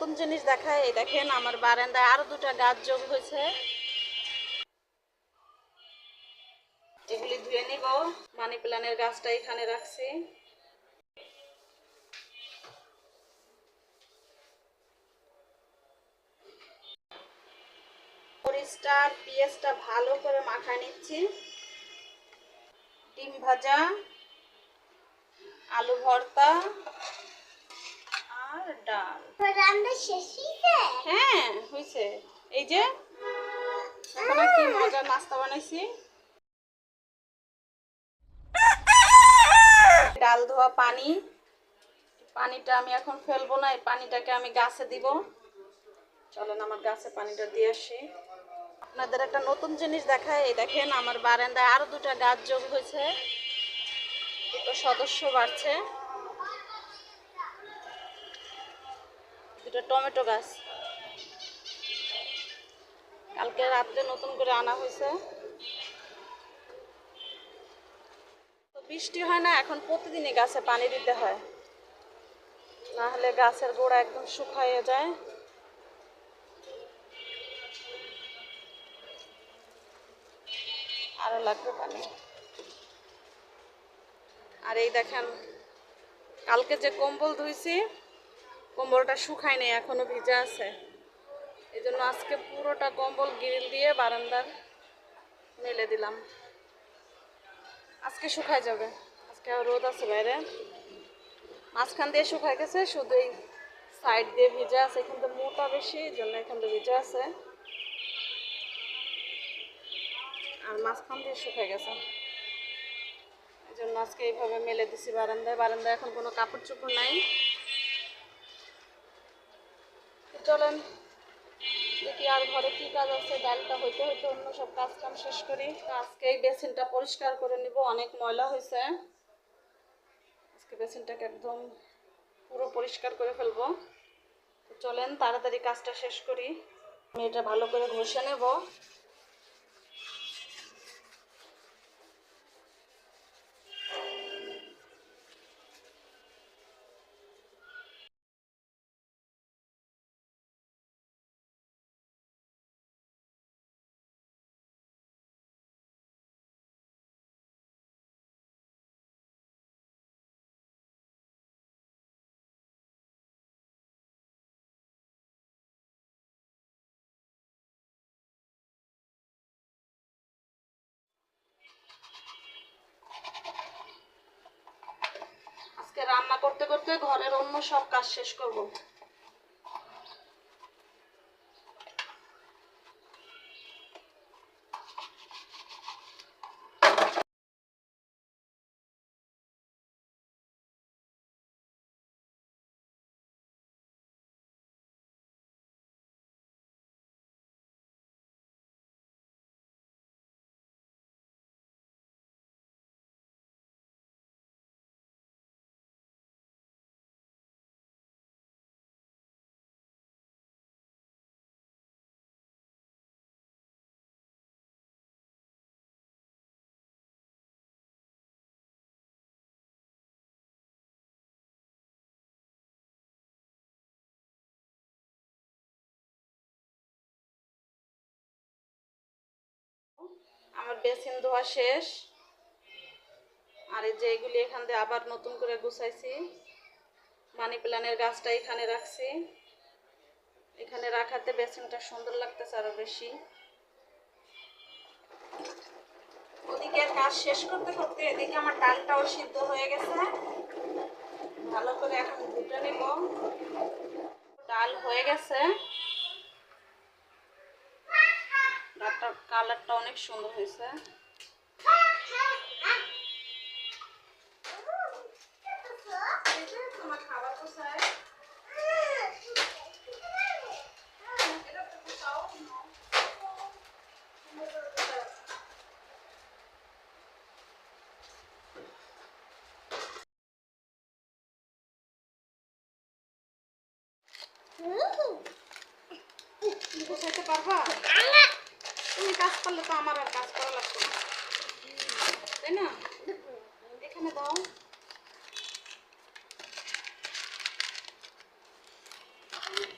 নতুন জিনিস দেখায়, এই দেখেন আমার বারান্দায় আরও দুটা গাছ যোগ হয়েছে। এগুলি ধুয়ে নিব মানি প্ল্যানের গাছটা এখানে রাখছি। মরিচটা পেঁয়াজটা ভালো করে মাখায় নিচ্ছি। ডিম ভাজা, আলু ভর্তা আর ডাল। রান্না শেষ হয়েছে হ্যাঁ হয়েছে এই যে এখন কি মজার নাস্তা বানাইছি। ডাল ধোয়া পানি। পানিটা আমি এখন ফেলব না এই পানিটাকে আমি গাছে দিব। চলেন আমার গাছে পানিটা দিয়ে আসি। আপনাদের একটা নতুন জিনিস দেখায় এই দেখেন আমার বারান্দায় আরও দুটা গাছ যোগ হয়েছে। দুটো সদস্য বাড়ছে। দুটো টমেটো গাছ। কালকে রাত্রে নতুন করে আনা হয়েছে। বৃষ্টি হয় না, এখন প্রতিদিনই গাছে পানি দিতে হয়। না হলে গাছের গোড়া একদম শুকাইয়ে যায়। আরও লাগবে পানি। আর এই দেখেন, কালকে যে কম্বল ধুইছি কম্বলটা শুকায় নেই, এখনও ভিজা আছে। এই জন্য আজকে পুরোটা কম্বল গ্রিল দিয়ে বারান্দার মেলে দিলাম। আজকে শুকায় যাবে। আজকে রোদ আছে বাইরে। মাঝখান দিয়ে শুকায় গেছে, শুধু এই সাইড দিয়ে ভিজা আছে। এখান থেকে মোটা বেশি, এই জন্য এখান থেকে ভিজা আছে। আর মাঝখান দিয়ে শুকায় গেছে। এই জন্য আজকে এইভাবে মেলে দিছি বারান্দায়। বারান্দায় এখন কোনো কাপড় চোপড় নাই তো চলেন। দেখি আর ঘরে কি কাজ আছে, ডালটা হইতে হইতে অন্য সব কাজ কাম শেষ করি। আজকে এই বেসিনটা পরিষ্কার করে নিব, অনেক ময়লা হয়েছে। আজকে বেসিনটাকে একদম পুরো পরিষ্কার করে ফেলব। চলেন, তাড়াতাড়ি কাজটা শেষ করি। আমি এটা ভালো করে ঘষে নেব। রান্না করতে করতে ঘরের অন্য সব কাজ শেষ করব। আমার বেসিন ধোয়া শেষ। আর এই যে এগুলি এখান দিয়ে আবার নতুন করে গুছাইছি। মানি প্ল্যানের গাছটা এখানে রাখছি। এখানে রাখাতে বেসিনটা সুন্দর লাগতেছে আরও বেশি। ওদিকে কাজ শেষ করতে করতে এদিকে আমার ডালটাও সিদ্ধ হয়ে গেছে। ভালো করে এখন ঘুটে নিব। ডাল হয়ে গেছে। কালারটা অনেক সুন্দর হয়েছে। খাবার কোথায় এটা তো কোথাও গোছাইতে পারবা তুমি কাজ করলে তো আমার আর কাজ করা লাগতো না তাই না এখানে দাও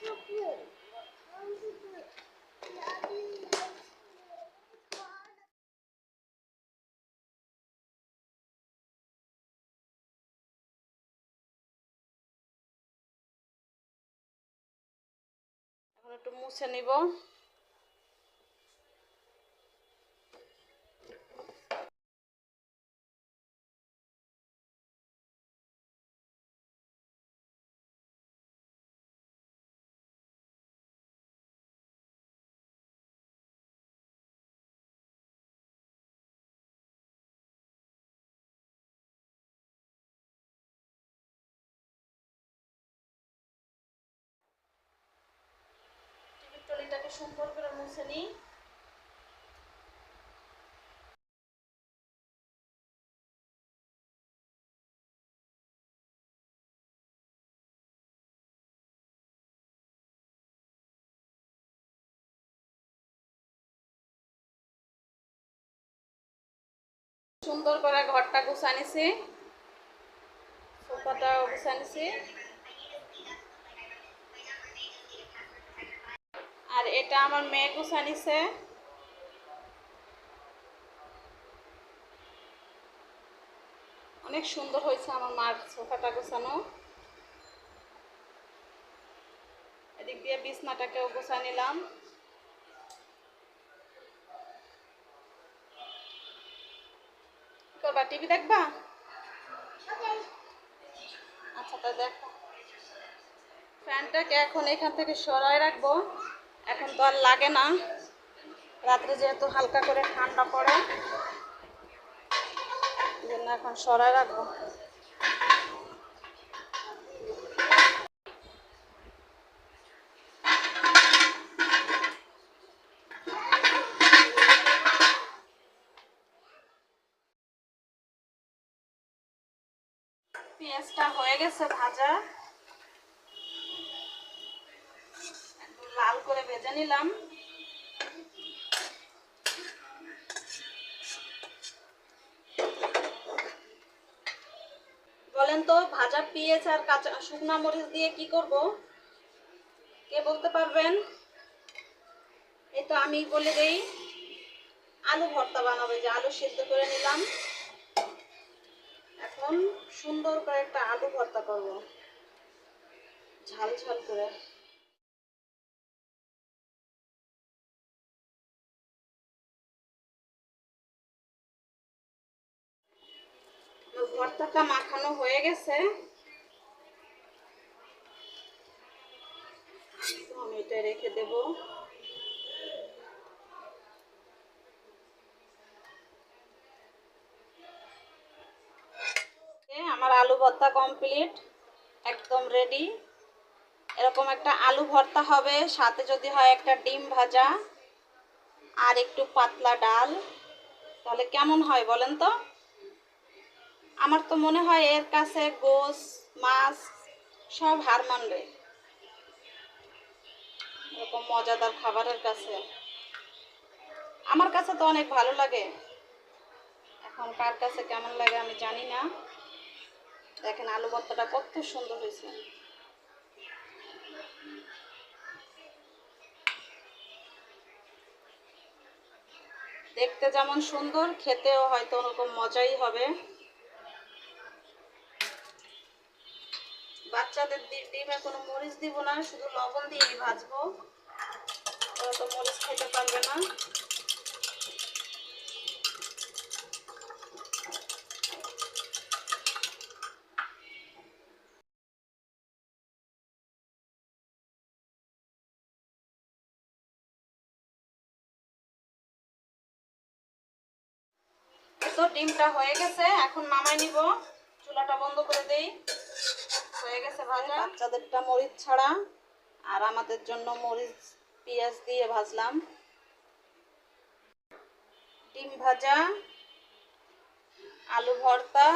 to play. I want to play. Daddy, let's play. এখন একটু মুছে নিব। টিভির সুন্দর করে মুছে নিই। সুন্দর করে ঘরটা গুছানিছি সোফাটা গুছানিছি এটা আমার মেয়ে গুছানিছে অনেক সুন্দর হয়েছে আমার মার সোফাটা গোছানো। এদিক দিয়ে বিছনাটাকেও গোছা নিলাম। করবা, টিভি দেখবা? আচ্ছা তা দেখো। ফ্যানটাকে এখন এখান থেকে সরাই রাখব। এখন তো আর লাগে না। রাত্রে যেহেতু হালকা করে ঠান্ডা পড়ে জন্য এখন সরাই রাখব। পেঁয়াজটা হয়ে গেছে ভাজা একদম লাল করে ভেজে নিলাম। বলেন তো, ভাজা পেঁয়াজ আর কাঁচা শুকনা মরিচ দিয়ে কি করব? কে বলতে পারবেন? এই তো আমি বলে দেই, আলু ভর্তা বানাবে যে আলু সিদ্ধ করে নিলাম। এখন সুন্দর করে একটা আলু ভর্তা করব। ঝাল ঝাল করে। ভর্তাটা মাখানো হয়ে গেছে। আমি এটা রেখে দেব। আমার আলু ভর্তা কমপ্লিট, একদম রেডি এরকম একটা আলু ভর্তা হবে, সাথে যদি হয় একটা ডিম ভাজা আর একটু পাতলা ডাল। তাহলে কেমন হয় বলেন তো? আমার তো মনে হয় এর কাছে গোস, মাছ সব হার মানবে। এরকম মজাদার খাবারের কাছে। আমার কাছে তো অনেক ভালো লাগে। এখন কার কাছে কেমন লাগে আমি জানি না। দেখেন আলু ভর্তাটা কত সুন্দর হয়েছে। দেখতে যেমন সুন্দর, খেতেও হয়তো ওরকম মজাই হবে। বাচ্চাদের ডিমে কোনো মরিচ দিব না, শুধু লবণ দিয়ে ভাজবো। ওরা তো মরিচ খেতে পারবে না। তো ডিমটা হয়ে গেছে, এখন নামাই নিব। চুলাটা বন্ধ করে দেই। হয়ে গেছে ভাজা। বাচ্চাদেরটা মরিচ ছাড়া, আর আমাদের জন্য মরিচ, পেঁয়াজ দিয়ে ভাজলাম। ডিম ভাজা, আলু ভর্তা,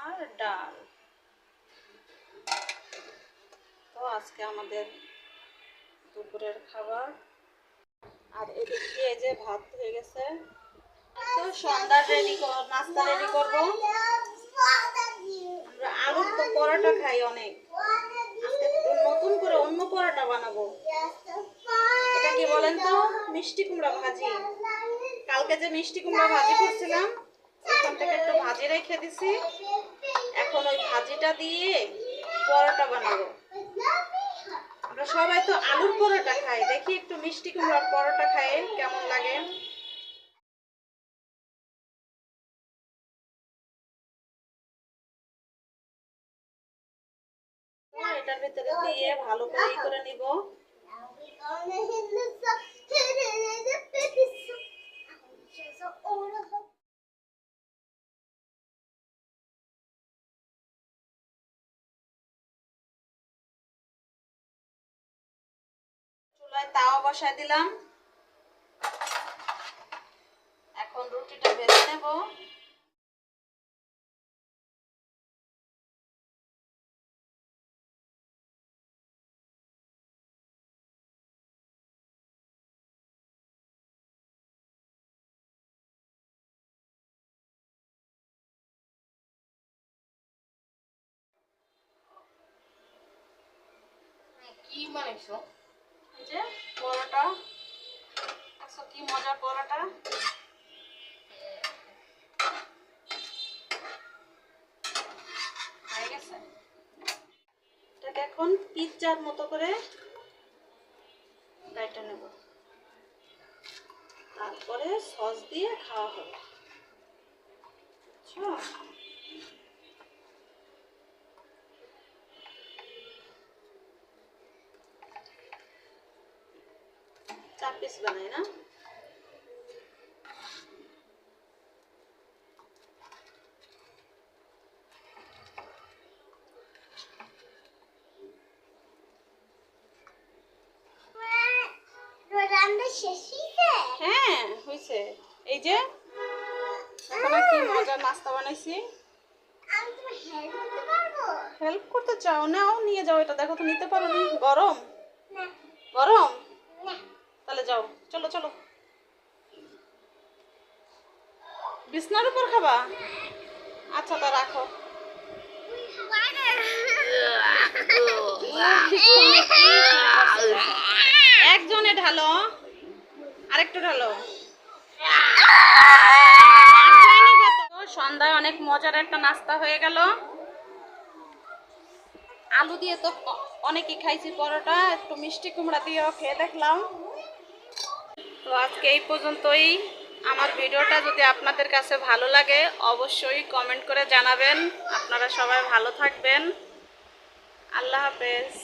আর ডাল। তো আজকে আমাদের দুপুরের খাবার। আর এদিক যে ভাত হয়ে গেছে। তো সন্ধ্যা রেডি নাস্তা রেডি করব। আমরা আলুর তো পরোটা খাই অনেক। নতুন করে অন্য পরোটা বানাবো। এটা কি বলেন তো? মিষ্টি কুমড়া ভাজি। কালকে যে মিষ্টি কুমড়া ভাজি করছিলাম ওখান থেকে একটু ভাজি রেখে দিছি। এখন ওই ভাজিটা দিয়ে পরোটা বানাবো। আমরা সবাই তো আলুর পরোটা খাই। দেখি একটু মিষ্টি কুমড়ার পরোটা খাই, কেমন লাগে? ভিতরে দিয়ে ভালো করে ই করে নিব। তাওয়া বসায় দিলাম। এখন রুটিটা বেছে নেব। বানাইছো এই যে পরোটা দেখছ কি মজার পরোটা? হয়ে গেছে? এটাকে এখন পিৎজার মতো করে কাইটা নেব। তারপরে সস দিয়ে খাওয়া হবে। বুঝছ চার পিস বানাই না? হ্যাঁ হয়েছে এই যে এখন কি মজার নাস্তা বানাইছি। হেল্প করতে পারব হেল্প করতে চাও নাও নিয়ে যাও এটা। দেখো তো নিতে পারো নি। গরম? গরম? তাহলে যাও। চলো চলো। বিছনার উপর খাবা? আচ্ছা তা রাখো। একজনে ঢালো, আরেকটু ঢালো। সন্ধ্যায় অনেক মজার একটা নাস্তা হয়ে গেল। আলু দিয়ে তো অনেকই খাইছি পরোটা, একটু মিষ্টি কুমড়া দিয়েও খেয়ে দেখলাম। তো আজকে এই পর্যন্তই। আমার ভিডিওটা যদি আপনাদের কাছে ভালো লাগে, অবশ্যই কমেন্ট করে জানাবেন। আপনারা সবাই ভালো থাকবেন। আল্লাহ হাফেজ।